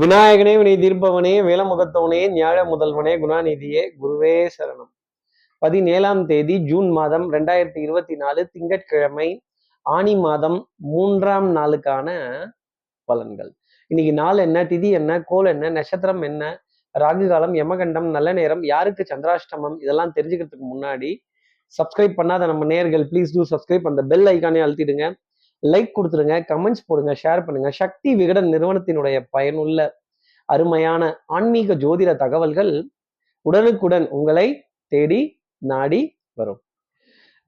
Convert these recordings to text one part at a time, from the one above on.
விநாயகனே வினை தீர்ப்பவனே வேலமுகத்தவனே ஞாழ முதல்வனே குணாநிதியே குருவே சரணம். பதினேழாம் தேதி ஜூன் மாதம் ரெண்டாயிரத்தி இருபத்தி நாலு திங்கட்கிழமை ஆனி மாதம் மூன்றாம் நாளுக்கான பலன்கள். இன்னைக்கு நாள் என்ன திதி என்ன கோல் என்ன நட்சத்திரம் என்ன ராகு காலம் யமகண்டம் நல்ல நேரம் யாருக்கு சந்திராஷ்டமம் இதெல்லாம் தெரிஞ்சுக்கிறதுக்கு முன்னாடி சப்ஸ்கிரைப் பண்ணாத நம்ம நேர்கள் ப்ளீஸ் டூ சப்ஸ்கிரைப் அந்த பெல் ஐக்கானே அழுத்திடுங்க. லைக் கொடுத்துருங்க கமெண்ட்ஸ் போடுங்க ஷேர் பண்ணுங்க. சக்தி விகடன் நிறுவனத்தினுடைய பயனுள்ள அருமையான ஆன்மீக ஜோதிட தகவல்கள் உடனுக்குடன் உங்களை தேடி நாடி வரும்.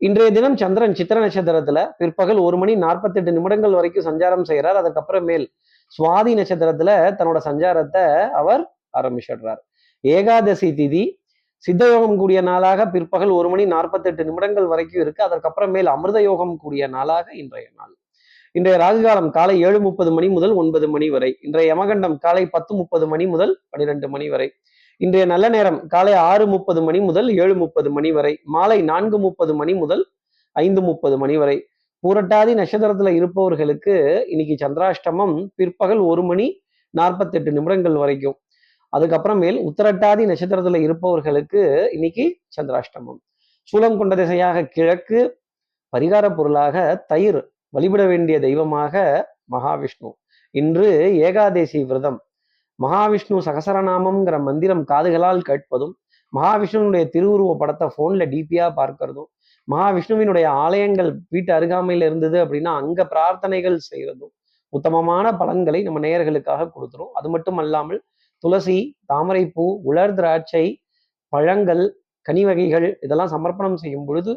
இன்றைய தினம் சந்திரன் சித்திர நட்சத்திரத்துல பிற்பகல் ஒரு மணி நாற்பத்தெட்டு நிமிடங்கள் வரைக்கும் சஞ்சாரம் செய்கிறார். அதுக்கப்புறமேல் சுவாதி நட்சத்திரத்துல தன்னோட சஞ்சாரத்தை அவர் ஆரம்பிச்சிடுறார். ஏகாதசி திதி சித்த யோகம் கூடிய நாளாக பிற்பகல் ஒரு மணி நாற்பத்தெட்டு நிமிடங்கள் வரைக்கும் இருக்கு. அதற்கப்புறமேல் அமிர்த யோகம் கூடிய நாளாக இன்றைய நாள். இன்றைய ராகுகாலம் காலை ஏழு முப்பது மணி முதல் ஒன்பது மணி வரை. இன்றைய யமகண்டம் காலை பத்து முப்பது மணி முதல் பனிரெண்டு மணி வரை. இன்றைய நல்ல நேரம் காலை ஆறு முப்பது மணி முதல் ஏழு முப்பது மணி வரை. மாலை நான்கு முப்பது மணி முதல் ஐந்து முப்பது மணி வரை. பூரட்டாதி நட்சத்திரத்துல இருப்பவர்களுக்கு இன்னைக்கு சந்திராஷ்டமம் பிற்பகல் ஒரு மணி நாற்பத்தெட்டு நிமிடங்கள் வரைக்கும். அதுக்கப்புறமேல் உத்தரட்டாதி நட்சத்திரத்துல இருப்பவர்களுக்கு இன்னைக்கு சந்திராஷ்டமம். சூலம் கொண்ட திசையாக கிழக்கு பரிகார பொருளாக தயிர் வழிபட வேண்டிய தெய்வமாக மகாவிஷ்ணு. இன்று ஏகாதேசி விரதம். மகாவிஷ்ணு சகசரநாமம்ங்கிற மந்திரம் காதுகளால் கேட்பதும் மகாவிஷ்ணுனுடைய திருவுருவ படத்தை போன்ல டிபியா பார்க்கறதும் மகாவிஷ்ணுவினுடைய ஆலயங்கள் வீட்டு அருகாமையில் இருந்தது அப்படின்னா அங்க பிரார்த்தனைகள் செய்யறதும் உத்தமமான பலன்களை நம்ம நேயர்களுக்காக கொடுத்துரும். அது மட்டும் அல்லாமல் துளசி தாமரைப்பூ உலர் திராட்சை பழங்கள் கனி வகைகள் இதெல்லாம் சமர்ப்பணம் செய்யும் பொழுது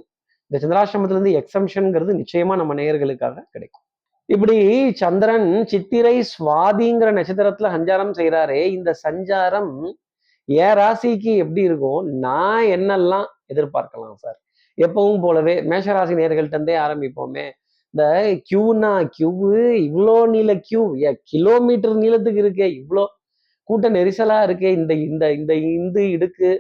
இந்த சந்திராசிரமத்திலிருந்து எக்ஸம்ஷன்ங்கிறது நிச்சயமா நம்ம நேயர்களுக்காக கிடைக்கும். இப்படி சந்திரன் சித்திரை சுவாதிங்கிற நட்சத்திரத்துல சஞ்சாரம் செய்கிறாரே இந்த சஞ்சாரம் ஏன் ராசிக்கு எப்படி இருக்கும்? நான் என்னெல்லாம் எதிர்பார்க்கலாம் சார்? எப்பவும் போலவே மேஷராசி நேர்கள்ட்டே இருந்தே ஆரம்பிப்போமே. இந்த கியூனா கியூ இவ்வளோ நீள கியூ கிலோமீட்டர் நீளத்துக்கு இருக்கே இவ்வளோ கூட்ட நெரிசலா இருக்கே இந்த இந்த இந்த இந்து இடுக்கு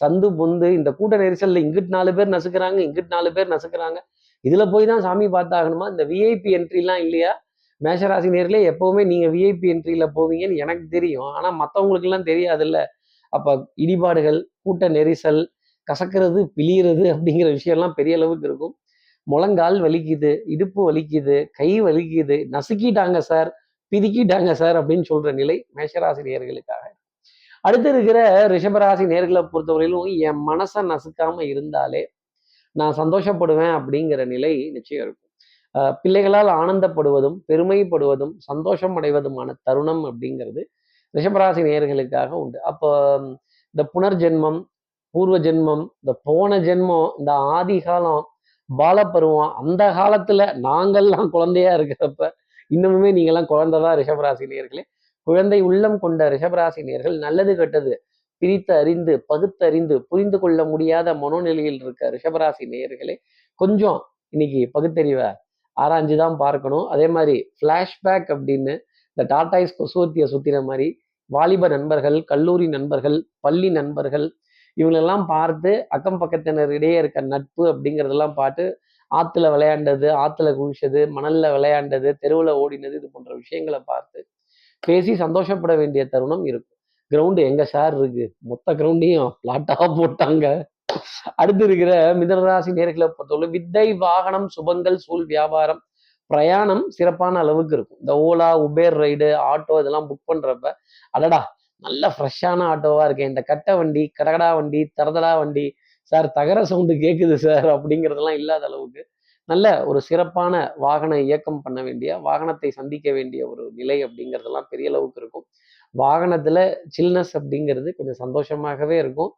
சந்து பொந்து இந்த கூட்ட நெரிசல்ல இங்கிட்டு நாலு பேர் நசுக்கிறாங்க இங்கிட்டு நாலு பேர் நசுக்கிறாங்க. இதுல போய் தான் சாமி பார்த்தாகணுமா? இந்த விஐபி என்ட்ரிலாம் இல்லையா? மேஷராசி நேர்களே எப்பவுமே நீங்க விஐபி என்ட்ரியில போவீங்கன்னு எனக்கு தெரியும். ஆனா மற்றவங்களுக்கு எல்லாம் தெரியாதுல்ல. அப்ப இடிபாடுகள் கூட்ட நெரிசல் கசக்கிறது பிழியிறது அப்படிங்கிற விஷயம்லாம் பெரிய அளவுக்கு இருக்கும். முழங்கால் வலிக்குது இடுப்பு வலிக்குது கை வலிக்குது. நசுக்கிட்டாங்க சார் பிதுக்கிட்டாங்க சார் அப்படின்னு சொல்ற நிலை மேஷராசி நேர்களுக்காக. அடுத்து இருக்கிற ரிஷபராசி நேர்களை பொறுத்தவரையிலும் என் மனசை நசுக்காம இருந்தாலே நான் சந்தோஷப்படுவேன் அப்படிங்கிற நிலை நிச்சயம் இருக்கும். பிள்ளைகளால் ஆனந்தப்படுவதும் பெருமைப்படுவதும் சந்தோஷம் அடைவதுமான தருணம் அப்படிங்கிறது ரிஷபராசி நேர்களுக்காக உண்டு. அப்போ இந்த புனர்ஜென்மம் பூர்வ ஜென்மம் இந்த போன ஜென்மம் இந்த ஆதி காலம் பாலப்பருவம் அந்த காலத்துல நாங்கள்லாம் குழந்தையா இருக்கிறப்ப இன்னமுமே நீங்கள்லாம் குழந்தைதான் ரிஷபராசி நேர்களே. குழந்தை உள்ளம் கொண்ட ரிஷபராசி நேர்கள் நல்லது கெட்டது. பிரித்து அறிந்து பகுத்தறிந்து புரிந்து கொள்ள முடியாத மனோநிலையில் இருக்க ரிஷபராசி நேயர்களே கொஞ்சம் இன்னைக்கு பகுத்தறிவை ஆராய்ஞ்சு தான் பார்க்கணும். அதே மாதிரி ஃப்ளாஷ்பேக் அப்படின்னு இந்த டாட்டாய்ஸ் கொசுவத்தியை சுத்தின மாதிரி வாலிப நண்பர்கள் கல்லூரி நண்பர்கள் பள்ளி நண்பர்கள் இவங்களெல்லாம் பார்த்து அக்கம் பக்கத்தினர் இடையே இருக்க நட்பு அப்படிங்கிறதெல்லாம் பார்த்து ஆற்றுல விளையாண்டது ஆற்றுல குளிச்சது மணல்ல விளையாண்டது தெருவில் ஓடினது இது போன்ற விஷயங்களை பார்த்து பேசி சந்தோஷப்பட வேண்டிய தருணம் இருக்கும். கிரவுண்டு எங்க சார் இருக்கு? மொத்த கிரவுண்டையும் பிளாட்டாக போட்டாங்க. அடுத்து இருக்கிற மிதனராசி நேர்களை பொறுத்தவரை வித்தை வாகனம் சுபங்கள் சூழ் வியாபாரம் பிரயாணம் சிறப்பான அளவுக்கு இருக்கும். இந்த ஓலா உபேர் ரைடு ஆட்டோ இதெல்லாம் புக் பண்றப்ப அடடா நல்ல ஃப்ரெஷ்ஷான ஆட்டோவா இருக்கேன் இந்த கட்டை வண்டி கடகடா வண்டி தரதடா வண்டி சார் தகர சவுண்டு கேட்குது சார் அப்படிங்கிறதெல்லாம் இல்லாத அளவுக்கு நல்ல ஒரு சிறப்பான வாகன இயக்கம் பண்ண வேண்டிய வாகனத்தை சந்திக்க வேண்டிய ஒரு நிலை அப்படிங்கிறதெல்லாம் பெரிய அளவுக்கு இருக்கும். வாகனத்துல சில்னஸ் அப்படிங்கிறது கொஞ்சம் சந்தோஷமாகவே இருக்கும்.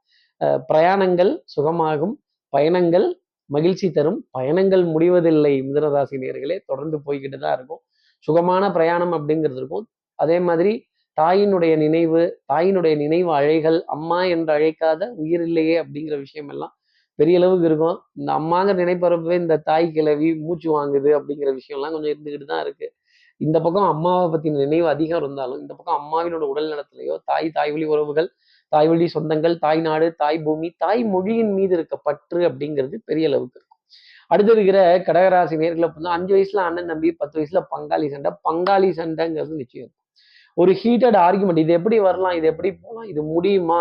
பிரயாணங்கள் சுகமாகும் பயணங்கள் மகிழ்ச்சி தரும். பயணங்கள் முடிவதில்லை மிதனராசி நேர்களே தொடர்ந்து போய்கிட்டு தான் இருக்கும். சுகமான பிரயாணம் அப்படிங்கிறது இருக்கும். அதே மாதிரி தாயினுடைய நினைவு தாயினுடைய நினைவு அழைகள் அம்மா என்று அழைக்காத உயிர் இல்லையே அப்படிங்கிற விஷயம் எல்லாம் பெரிய அளவுக்கு இருக்கும் இந்த அம்மாங்கிற நினைப்பறப்பவே இந்த தாய் கிளவி மூச்சு வாங்குது அப்படிங்கிற விஷயம்லாம் கொஞ்சம் இருந்துகிட்டு தான் இருக்கு. இந்த பக்கம் அம்மாவை பத்தின நினைவு அதிகம் இருந்தாலும் இந்த பக்கம் அம்மாவினோட உடல் நலத்திலேயோ தாய் தாய் வழி உறவுகள் தாய் வழி சொந்தங்கள் தாய் நாடு தாய் பூமி தாய் மொழியின் மீது இருக்க பற்று அப்படிங்கிறது பெரிய அளவுக்கு இருக்கும். அடுத்து இருக்கிற கடகராசி நேர்களை அஞ்சு வயசுல அண்ணன் தம்பி பத்து வயசுல பங்காளி சண்டை. பங்காளி சண்டைங்கிறது நிச்சயம் இருக்கும். ஒரு ஹீட்டட் ஆர்குமெண்ட் இது எப்படி வரலாம் இது எப்படி போகலாம் இது முடியுமா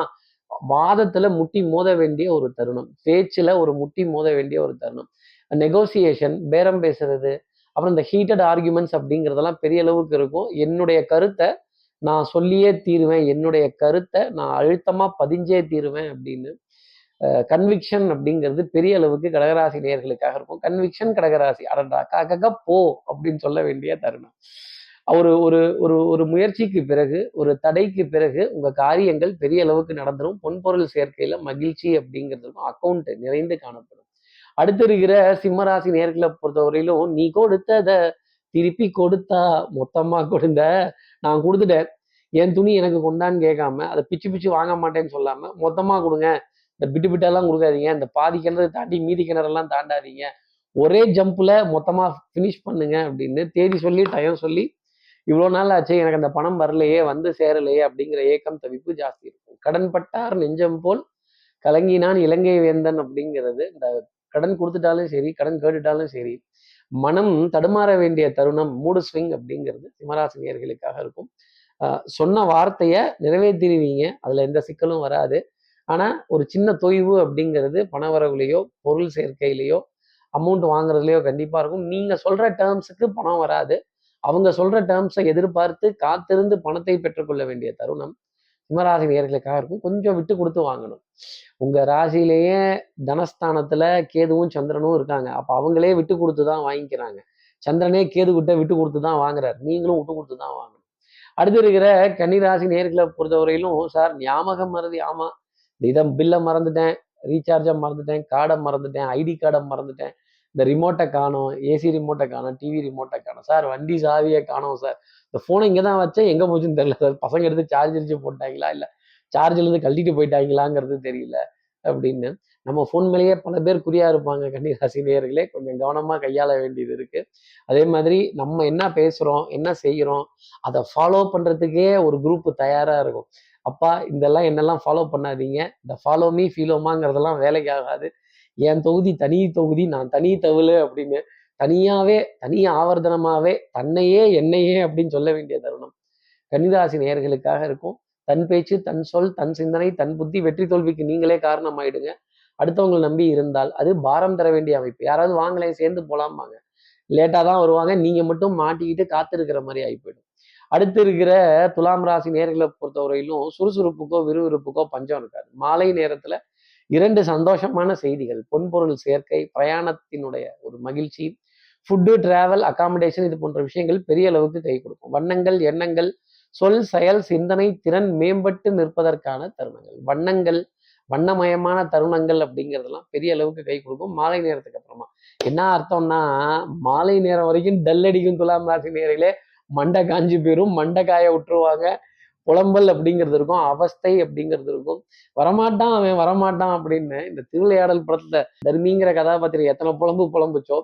வாதத்துல முட்டி மோத வேண்டிய ஒரு தருணம். பேச்சுல ஒரு முட்டி மோத வேண்டிய ஒரு தருணம். நெகோசியேஷன் பேரம் பேசுறது அப்புறம் இந்த ஹீட்டட் ஆர்குமெண்ட்ஸ் அப்படிங்கிறதெல்லாம் பெரிய அளவுக்கு இருக்கும். என்னுடைய கருத்தை நான் சொல்லியே தீருவேன். என்னுடைய கருத்தை நான் அழுத்தமா பதிஞ்சே தீருவேன் அப்படின்னு கன்விக்ஷன் அப்படிங்கிறது பெரிய அளவுக்கு கடகராசி நேர்களுக்காக இருக்கும். கன்விக்ஷன் கடகராசி. அடண்டா காக்கா போ அப்படின்னு சொல்ல வேண்டிய தருணம். ஒரு ஒரு ஒரு ஒரு முயற்சிக்கு பிறகு ஒரு தடைக்கு பிறகு உங்கள் காரியங்கள் பெரிய அளவுக்கு நடந்துடும் பொன்பொருள் சேர்க்கையில் மகிழ்ச்சி அப்படிங்கிறதுக்கும் அக்கௌண்ட் நிறைந்து காணப்படும். அடுத்து இருக்கிற சிம்மராசி நேர்களை பொறுத்தவரையிலும் நீ கொடுத்ததை திருப்பி கொடுத்தா மொத்தமாக கொடுத்த நான் கொடுத்துட்டேன். என் துணி எனக்கு கொண்டான்னு கேட்காம அதை பிச்சு பிச்சு வாங்க மாட்டேன்னு சொல்லாமல் மொத்தமாக கொடுங்க. இந்த பிட்டு பிட்டெல்லாம் கொடுக்காதீங்க. இந்த பாதி கிணறு தாண்டி மீதி கிணறெல்லாம் தாண்டாதீங்க. ஒரே ஜம்ப்ல மொத்தமா ஃபினிஷ் பண்ணுங்க அப்படின்னு தேதி சொல்லி டயம் சொல்லி இவ்வளோ நாள் ஆச்சு எனக்கு அந்த பணம் வரலையே வந்து சேரலையே அப்படிங்கிற ஏக்கம் தவிப்பு ஜாஸ்தி இருக்கும். கடன்பட்டார் நெஞ்சம் போல் கலங்கினான் இலங்கை வேந்தன் அப்படிங்கிறது. இந்த கடன் கொடுத்துட்டாலும் சரி கடன் கேட்டுட்டாலும் சரி மனம் தடுமாற வேண்டிய தருணம் மூடு ஸ்விங் அப்படிங்கிறது சிம்மராசினியர்களுக்காக இருக்கும். சொன்ன வார்த்தையை நிறைவேற்றிடுவீங்க. அதில் எந்த சிக்கலும் வராது. ஆனால் ஒரு சின்ன தொய்வு அப்படிங்கிறது பணவரவுலையோ பொருள் சேர்க்கையிலையோ அமௌண்ட் வாங்குறதுலையோ கண்டிப்பாக இருக்கும். நீங்கள் சொல்கிற டேர்ம்ஸுக்கு பணம் வராது. அவங்க சொல்ற டேர்ம்ஸை எதிர்பார்த்து காத்திருந்து பணத்தை பெற்றுக்கொள்ள வேண்டிய தருணம் சிம்மராசி நேர்களுக்காக இருக்கும். கொஞ்சம் விட்டு கொடுத்து வாங்கணும். உங்க ராசியிலேயே தனஸ்தானத்துல கேதுவும் சந்திரனும் இருக்காங்க. அப்ப அவங்களே விட்டு கொடுத்து தான் வாங்கிக்கிறாங்க. சந்திரனே கேது கிட்ட விட்டு கொடுத்து தான் வாங்குறாரு. நீங்களும் விட்டு கொடுத்து தான் வாங்கணும். அடுத்து இருக்கிற கன்னிராசி நேர்களை பொறுத்தவரையிலும் சார் ஞாபகம் மறதி ஆமா. இதை பில்லை மறந்துட்டேன். ரீசார்ஜை மறந்துட்டேன். கார்டை மறந்துட்டேன். ஐடி கார்டை மறந்துட்டேன். இந்த ரிமோட்டை காணும் ஏசி ரிமோட்டை காணும் டிவி ரிமோட்டை காணும். சார் வண்டி சாவியை காணும் சார். இந்த ஃபோனை இங்கே தான் வச்சேன் எங்கே போச்சுன்னு தெரியல சார். பசங்க எடுத்து சார்ஜ் அடிச்சு போட்டாங்களா இல்லை சார்ஜ்லேருந்து கழட்டிட்டு போயிட்டாங்களாங்கிறது தெரியல அப்படின்னு. நம்ம ஃபோன் மேலேயே பல பேர் குறியா இருப்பாங்க கன்னிராசி நேயர்களே. கொஞ்சம் கவனமாக கையாள வேண்டியது இருக்கு. அதே மாதிரி நம்ம என்ன பேசுகிறோம் என்ன செய்கிறோம் அதை ஃபாலோ பண்ணுறதுக்கே ஒரு குரூப் தயாராக இருக்கும். அப்பா இதெல்லாம் என்னெல்லாம் ஃபாலோ பண்ணாதீங்க. இந்த ஃபாலோ மீ ஃபீலோமாங்கிறதெல்லாம் வேலைக்கு ஆகாது. என் தொகுதி தனி தொகுதி நான் தனி தவிழு அப்படின்னு தனியாவே தனி ஆவர்த்தனமாவே தன்னையே என்னையே அப்படின்னு சொல்ல வேண்டிய தருணம். கன்னிராசி நேர்களுக்காக இருக்கும். தன் பேச்சு தன் சொல் தன் சிந்தனை தன் புத்தி வெற்றி தோல்விக்கு நீங்களே காரணமாயிடுங்க. அடுத்தவங்களை நம்பி இருந்தால் அது பாரம் தர வேண்டிய அமைப்பு. யாராவது வாங்கலையே சேர்ந்து போலாம்பாங்க. லேட்டாக தான் வருவாங்க. நீங்கள் மட்டும் மாட்டிக்கிட்டு காத்திருக்கிற மாதிரி ஆகி போயிடும் அடுத்து இருக்கிற துலாம் ராசி நேர்களை பொறுத்தவரையிலும் சுறுசுறுப்புக்கோ விறுவிறுப்புக்கோ பஞ்சம் இருக்காது. மாலை நேரத்தில் இரண்டு சந்தோஷமான செய்திகள். பொன்பொருள் சேர்க்கை பிரயாணத்தினுடைய ஒரு மகிழ்ச்சி ஃபுட்டு டிராவல் அகாமடேஷன் இது போன்ற விஷயங்கள் பெரிய அளவுக்கு கை கொடுக்கும். வண்ணங்கள் எண்ணங்கள் சொல் செயல் சிந்தனை திறன் மேம்பட்டு நிற்பதற்கான தருணங்கள். வண்ணங்கள் வண்ணமயமான தருணங்கள் அப்படிங்கிறதெல்லாம் பெரிய அளவுக்கு கை கொடுக்கும். மாலை நேரத்துக்கு அப்புறமா. என்ன அர்த்தம்னா மாலை நேரம் வரைக்கும் டல் அடிக்கும் துலாம் ராசி நேரிலே மண்டை காஞ்சி போயிரும் மண்டை காய விட்டுருவாங்க. புலம்பல் அப்படிங்கிறது இருக்கும் அவஸ்தை அப்படிங்கிறது இருக்கும். வரமாட்டான் அவன் வரமாட்டான் அப்படின்னு இந்த திருவிளையாடல் படத்துல தர்மிங்கிற கதாபாத்திரம் எத்தனை புலம்பு புலம்புச்சோ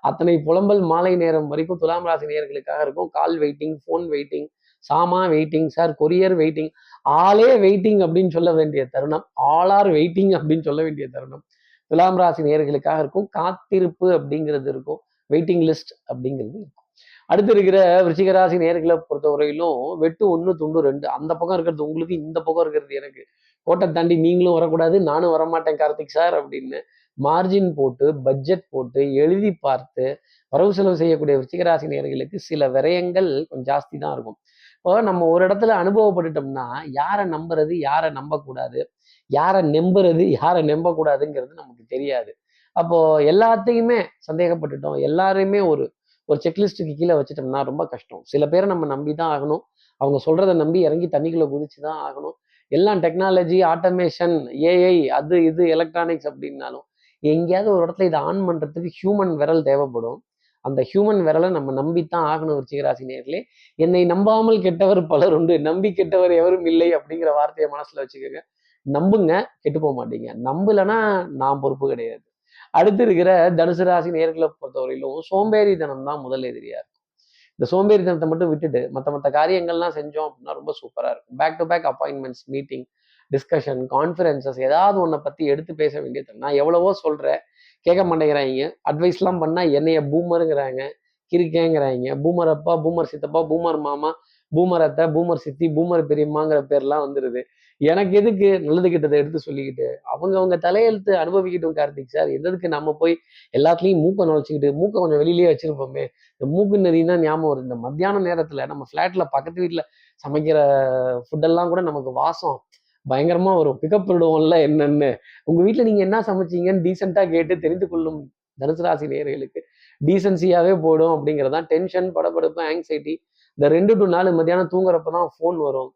அத்தனை புலம்பல் மாலை நேரம் வரைக்கும் துலாம் ராசி நேர்களுக்காக இருக்கும். கால் வெயிட்டிங் ஃபோன் வெயிட்டிங் சாமா வெயிட்டிங் சார் கொரியர் வெயிட்டிங் ஆளே வெயிட்டிங் அப்படின்னு சொல்ல வேண்டிய தருணம் ஆல் ஆர் வெயிட்டிங் அப்படின்னு சொல்ல வேண்டிய தருணம் துலாம் ராசி நேர்களுக்காக இருக்கும். காத்திருப்பு அப்படிங்கிறது இருக்கும் வெயிட்டிங் லிஸ்ட் அப்படிங்கிறது இருக்கும். அடுத்து இருக்கிற விருச்சிகராசி நேர்களை பொறுத்தவரையிலும் வெட்டு ஒன்று துண்டு ரெண்டு. அந்த பக்கம் இருக்கிறது உங்களுக்கு இந்த பக்கம் இருக்கிறது எனக்கு. கோட்டை தாண்டி நீங்களும் வரக்கூடாது நானும் வரமாட்டேன் கார்த்திக் சார் அப்படின்னு மார்ஜின் போட்டு பட்ஜெட் போட்டு எழுதி பார்த்து வரவு செலவு செய்யக்கூடிய விருச்சிகராசி நேர்களுக்கு சில விரயங்கள் கொஞ்சம் ஜாஸ்தி தான் இருக்கும். இப்போ நம்ம ஒரு இடத்துல அனுபவப்பட்டுட்டோம்னா யாரை நம்புறது யாரை நம்பக்கூடாது யாரை நம்புறது யாரை நம்பக்கூடாதுங்கிறது நமக்கு தெரியாது. அப்போ எல்லாத்தையுமே சந்தேகப்பட்டுட்டோம். எல்லாரையுமே ஒரு ஒரு செக்லிஸ்ட்டுக்கு கீழே வச்சுட்டோம்னா ரொம்ப கஷ்டம். சில பேரை நம்ம நம்பி தான் ஆகணும். அவங்க சொல்கிறத நம்பி இறங்கி தண்ணிக்குள்ளே குதிச்சு தான் ஆகணும். எல்லாம் டெக்னாலஜி ஆட்டோமேஷன் ஏஐ அது இது எலக்ட்ரானிக்ஸ் அப்படின்னாலும் எங்கேயாவது ஒரு இடத்துல இதை ஆன் பண்ணுறதுக்கு ஹியூமன் விரல் தேவைப்படும். அந்த ஹியூமன் விரலை நம்ம நம்பித்தான் ஆகணும் விருச்சிகராசி நேர்களே என்னை நம்பாமல் கெட்டவர் பலர் உண்டு. நம்பி கெட்டவர் எவரும் இல்லை அப்படிங்கிற வார்த்தையை மனசில் வச்சுக்கோங்க. நம்புங்க கெட்டு போக மாட்டீங்க. நம்பலைன்னா நான் பொறுப்பு கிடையாது. அடுத்து இருக்கிற தனுசு ராசி நேர்களை பொறுத்தவரையிலும் சோம்பேறித்தனம் தான் முதல் எதிரியா இருக்கும். இந்த சோம்பேறித்தனத்தை மட்டும் விட்டுட்டு மற்ற மற்ற காரியங்கள்லாம் செஞ்சோம் அப்படின்னா ரொம்ப சூப்பராக இருக்கும். Back to back appointments meeting discussion conferences ஏதாவது ஒன்றை பற்றி எடுத்து பேச வேண்டியது நான் எவ்வளவோ சொல்றேன் கேட்க மாட்டேங்கிறாங்க. அட்வைஸ்லாம் பண்ணால் என்னைய பூமருங்கிறாங்க கிரிக்கேங்கிறாங்க பூமர் அப்பா பூமர் சித்தப்பா பூமர் மாமா பூமர் அத்தை பூமர் சித்தி பூமர் பெரியம்மாங்கிற பேர்லாம் வந்துடுது எனக்கு எதுக்கு நல்லது கெட்டதை எடுத்து சொல்லிக்கிட்டு அவங்க அவங்க தலையெழுத்து அனுபவிக்கிட்டோம் கார்த்திக் சார். எதுக்கு நம்ம போய் எல்லாத்துலேயும் மூக்கை நுழைச்சிக்கிட்டு மூக்கை கொஞ்சம் வெளியிலேயே வச்சிருப்போமே. இந்த மூக்கு நதினா ஞாபகம் வருது. இந்த மத்தியான நேரத்தில் நம்ம ஃப்ளாட்டில் பக்கத்து வீட்டில் சமைக்கிற ஃபுட்டெல்லாம் கூட நமக்கு வாசம் பயங்கரமாக வரும். பிக்கப் விடுவோம்ல என்னென்னு. உங்கள் வீட்டில் நீங்கள் என்ன சமைச்சீங்கன்னு டீசெண்டாக கேட்டு தெரிந்து கொள்ளும் தனுசு ராசி நேர்களுக்கு டீசென்சியாவே போடும் அப்படிங்கிறதான் டென்ஷன் படபடப்பு ஆங்ஸைட்டி இந்த ரெண்டு டு நாலு மத்தியானம் தூங்குறப்ப தான் ஃபோன் வரும்.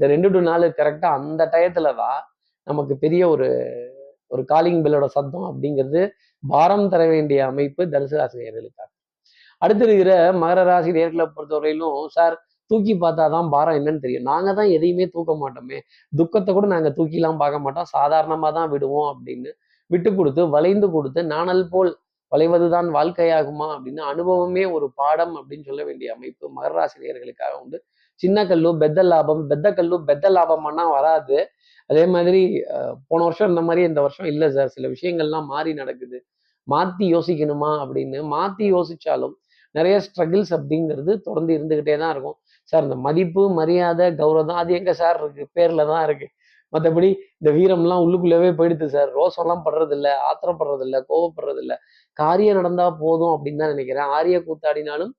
இந்த ரெண்டு டு நாலு கரெக்டாக அந்த டயத்தில் தான் நமக்கு பெரிய ஒரு ஒரு காலிங் பெல்லோட சத்தம் அப்படிங்கிறது பாரம் தர வேண்டிய அமைப்பு தனுசு ராசி அடுத்து இருக்கிற மகர ராசி நேர்களை பொறுத்தவரையிலும் சார் தூக்கி பார்த்தா தான் பாரம் என்னன்னு தெரியும். நாங்கள் தான் எதையுமே தூக்க மாட்டோமே. துக்கத்தை கூட நாங்கள் தூக்கிலாம் பார்க்க மாட்டோம். சாதாரணமாக தான் விடுவோம் அப்படின்னு விட்டு கொடுத்து வளைந்து கொடுத்து நாணல் போல் வளைவதுதான் வாழ்க்கையாகுமா அப்படின்னு அனுபவமே ஒரு பாடம் அப்படின்னு சொல்ல வேண்டிய அமைப்பு மகர ராசினியர்களுக்காக உண்டு. சின்ன கல்லு பெத்த லாபம் பெத்த கல்லு பெத்த லாபம்னா வராது. அதே மாதிரி போன வருஷம் இந்த மாதிரி இந்த வருஷம் இல்லை சார். சில விஷயங்கள்லாம் மாறி நடக்குது. மாற்றி யோசிக்கணுமா அப்படின்னு மாற்றி யோசிச்சாலும் நிறைய ஸ்ட்ரகிள்ஸ் அப்படிங்கிறது தொடர்ந்து இருந்துக்கிட்டே தான் இருக்கும். சார் இந்த மதிப்பு மரியாதை கௌரவம் அது எங்கே சார் இருக்கு? பேரில் தான் இருக்கு. மற்றபடி இந்த வீரம்லாம் உள்ளுக்குள்ளவே போயிடுது சார். ரோசம்லாம் படுறதில்ல ஆத்திரப்படுறதில்ல கோவப்படுறதில்ல. காரியம் நடந்தா போதும் அப்படின்னு தான் நினைக்கிறேன். ஆரிய கூத்தாடினாலும்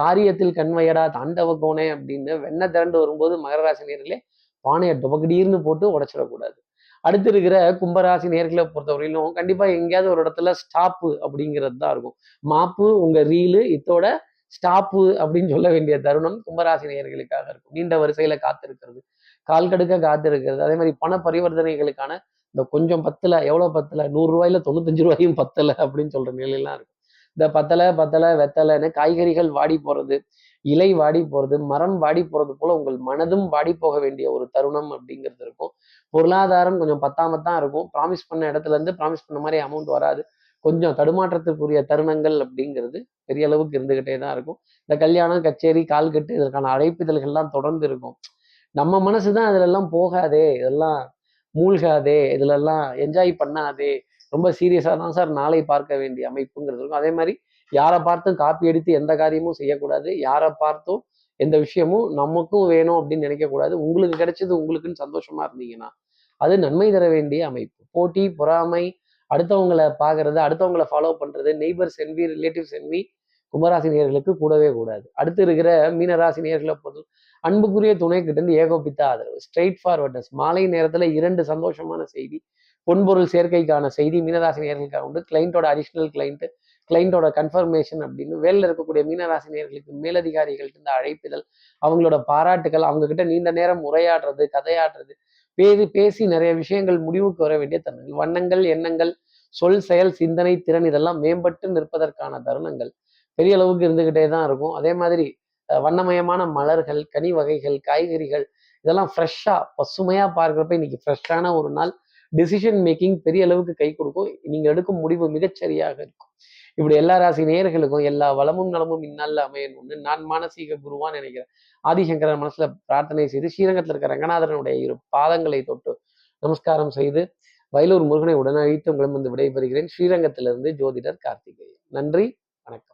காரியத்தில் கண்வையடா தாண்டவ கோணே அப்படின்னு வெண்ணை திரண்டு வரும்போது மகராசி நேர்களே பானையை டொபகடீர்னு போட்டு உடைச்சிடக்கூடாது. அடுத்து இருக்கிற கும்பராசி நேர்களை பொறுத்தவரையிலும் கண்டிப்பா எங்கேயாவது ஒரு இடத்துல ஸ்டாப்பு அப்படிங்கிறது தான் இருக்கும். மாப்பு உங்க ரீலு இத்தோட ஸ்டாப்பு அப்படின்னு சொல்ல வேண்டிய தருணம் கும்பராசி நேர்களுக்காக இருக்கும். நீண்ட வரிசையில காத்திருக்கிறது. கால் கடுக்க காத்திருக்கிறது. அதே மாதிரி பண பரிவர்த்தனைகளுக்கான இந்த கொஞ்சம் பத்துல எவ்வளவு பத்தல? நூறு ரூபாயில தொண்ணூத்தஞ்சு ரூபாயும் பத்தல அப்படின்னு சொல்ற நிலையெல்லாம் இருக்கும். இந்த பத்தலை பத்தலை வெத்தலைன்னு காய்கறிகள் வாடி போறது இலை வாடி போறது மரம் வாடி போறது போல உங்கள் மனதும் வாடி போக வேண்டிய ஒரு தருணம் அப்படிங்கிறது இருக்கும். பொருளாதாரம் கொஞ்சம் பத்தாமத்தான் இருக்கும். ப்ராமிஸ் பண்ண இடத்துல இருந்து ப்ராமிஸ் பண்ண மாதிரி அமௌண்ட் வராது. கொஞ்சம் தடுமாற்றத்துக்குரிய தருணங்கள் அப்படிங்கிறது பெரிய அளவுக்கு இருந்துகிட்டே தான் இருக்கும். இந்த கல்யாணம் கச்சேரி கால்கட்டு இதற்கான அழைப்பிதழ்கள்லாம் தொடர்ந்து இருக்கும். நம்ம மனசு தான் எல்லாம் போகாதே இதெல்லாம் மூழ்காதே இதுலெல்லாம் என்ஜாய் பண்ணாதே ரொம்ப சீரியஸாக தான் சார் நாளை பார்க்க வேண்டிய அமைப்புங்கிறது இருக்கும். அதே மாதிரி யாரை பார்த்தும் காப்பி அடித்து எந்த காரியமும் செய்யக்கூடாது. யாரை பார்த்தும் எந்த விஷயமும் நமக்கும் வேணும் அப்படின்னு நினைக்கக்கூடாது. உங்களுக்கு கிடைச்சது உங்களுக்குன்னு சந்தோஷமா இருந்தீங்கன்னா அது நன்மை தர வேண்டிய அமைப்பு. போட்டி பொறாமை அடுத்தவங்களை பார்க்கறது அடுத்தவங்களை ஃபாலோ பண்றது நெய்பர்ஸ் என்வி ரிலேட்டிவ்ஸ் என்வி கும்பராசினியர்களுக்கு கூடவே கூடாது. அடுத்து இருக்கிற மீனராசினியர்களை பொருள் அன்புக்குரிய துணை கிட்ட இருந்து ஏகோபித்த ஆதரவு. ஸ்ட்ரெயிட் ஃபார்வர்ட்னஸ் மாலை நேரத்துல இரண்டு சந்தோஷமான செய்தி பொன்பொருள் சேர்க்கைக்கான செய்தி மீனராசி நேர்களுக்காக உண்டு கிளைண்டோட அடிஷ்னல் கிளைண்ட் கிளைண்டோட கன்ஃபர்மேஷன் அப்படின்னு வேலையில் இருக்கக்கூடிய மீனராசி நேர்களுக்கு மேலதிகாரிகள்ட்ட இந்த அழைப்புதல் அவங்களோட பாராட்டுகள் அவங்க கிட்ட நீண்ட நேரம் உரையாடுறது கதையாடுறது பேசி பேசி நிறைய விஷயங்கள் முடிவுக்கு வர வேண்டிய தருணங்கள். வண்ணங்கள் எண்ணங்கள் சொல் செயல் சிந்தனை திறன் இதெல்லாம் மேம்பட்டு நிற்பதற்கான தருணங்கள். பெரிய அளவுக்கு இருந்துகிட்டே தான் இருக்கும். அதே மாதிரி வண்ணமயமான மலர்கள் கனி வகைகள் காய்கறிகள் இதெல்லாம் ஃப்ரெஷ்ஷாக பசுமையாக பார்க்குறப்ப இன்னைக்கு ஃப்ரெஷ்ஷான ஒரு நாள். டிசிஷன் மேக்கிங் பெரிய அளவுக்கு கை கொடுக்கும். நீங்கள் எடுக்கும் முடிவு மிகச்சரியாக இருக்கும். இப்படி எல்லா ராசி நேயர்களுக்கும் எல்லா வளமும் நலமும் இந்நாளில் அமையணும்னு நான் மானசீக குருவான்னு நினைக்கிறேன். ஆதிசங்கரன் மனசுல பிரார்த்தனை செய்து ஸ்ரீரங்கத்தில் இருக்க ரங்கநாதரனுடைய இரு பாதங்களை தொட்டு நமஸ்காரம் செய்து வயலூர் முருகனை உடனழித்து உங்களிடம் வந்து விடைபெறுகிறேன். ஸ்ரீரங்கத்திலிருந்து ஜோதிடர் கார்த்திகேயன். நன்றி வணக்கம்.